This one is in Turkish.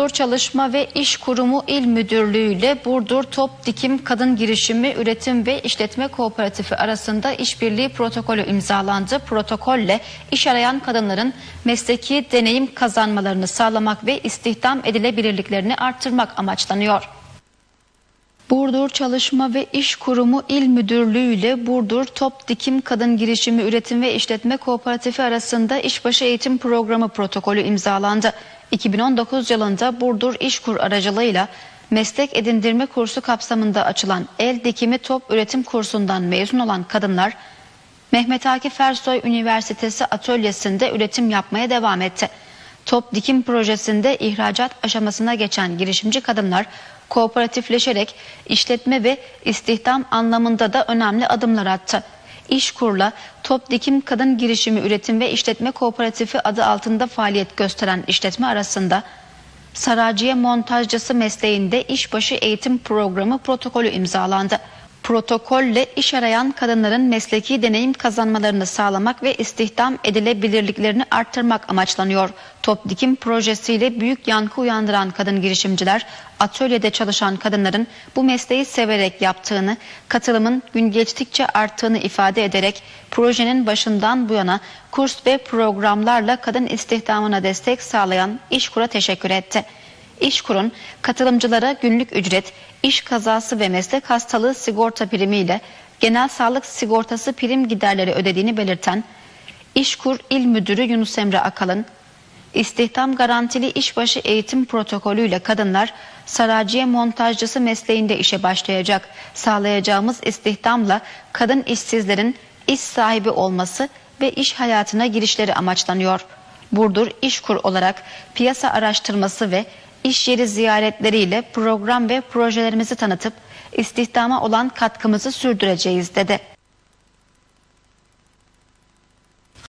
Burdur Çalışma ve İş Kurumu İl Müdürlüğü ile Burdur Top Dikim Kadın Girişimi Üretim ve İşletme Kooperatifi arasında işbirliği protokolü imzalandı. Protokolle iş arayan kadınların mesleki deneyim kazanmalarını sağlamak ve istihdam edilebilirliklerini arttırmak amaçlanıyor. Burdur Çalışma ve İş Kurumu İl Müdürlüğü ile Burdur Top Dikim Kadın Girişimi Üretim ve İşletme Kooperatifi arasında işbaşı eğitim programı protokolü imzalandı. 2019 yılında Burdur İşkur aracılığıyla meslek edindirme kursu kapsamında açılan el dikimi top üretim kursundan mezun olan kadınlar Mehmet Akif Ersoy Üniversitesi atölyesinde üretim yapmaya devam etti. Top dikim projesinde ihracat aşamasına geçen girişimci kadınlar kooperatifleşerek işletme ve istihdam anlamında da önemli adımlar attı. İşkur'la Top Dikim Kadın Girişimi Üretim ve İşletme Kooperatifi adı altında faaliyet gösteren işletme arasında Saraciye montajcısı mesleğinde işbaşı eğitim programı protokolü imzalandı. Protokolle iş arayan kadınların mesleki deneyim kazanmalarını sağlamak ve istihdam edilebilirliklerini arttırmak amaçlanıyor. Top dikim projesiyle büyük yankı uyandıran kadın girişimciler, atölyede çalışan kadınların bu mesleği severek yaptığını, katılımın gün geçtikçe arttığını ifade ederek projenin başından bu yana kurs ve programlarla kadın istihdamına destek sağlayan İşkur'a teşekkür etti. İşkur'un katılımcılara günlük ücret, iş kazası ve meslek hastalığı sigorta primiyle genel sağlık sigortası prim giderleri ödediğini belirten İşkur İl Müdürü Yunus Emre Akalın, İstihdam garantili işbaşı eğitim protokolüyle kadınlar saraciye montajcısı mesleğinde işe başlayacak. Sağlayacağımız istihdamla kadın işsizlerin iş sahibi olması ve iş hayatına girişleri amaçlanıyor. Burdur İşkur olarak piyasa araştırması ve iş yeri ziyaretleriyle program ve projelerimizi tanıtıp istihdama olan katkımızı sürdüreceğiz dedi.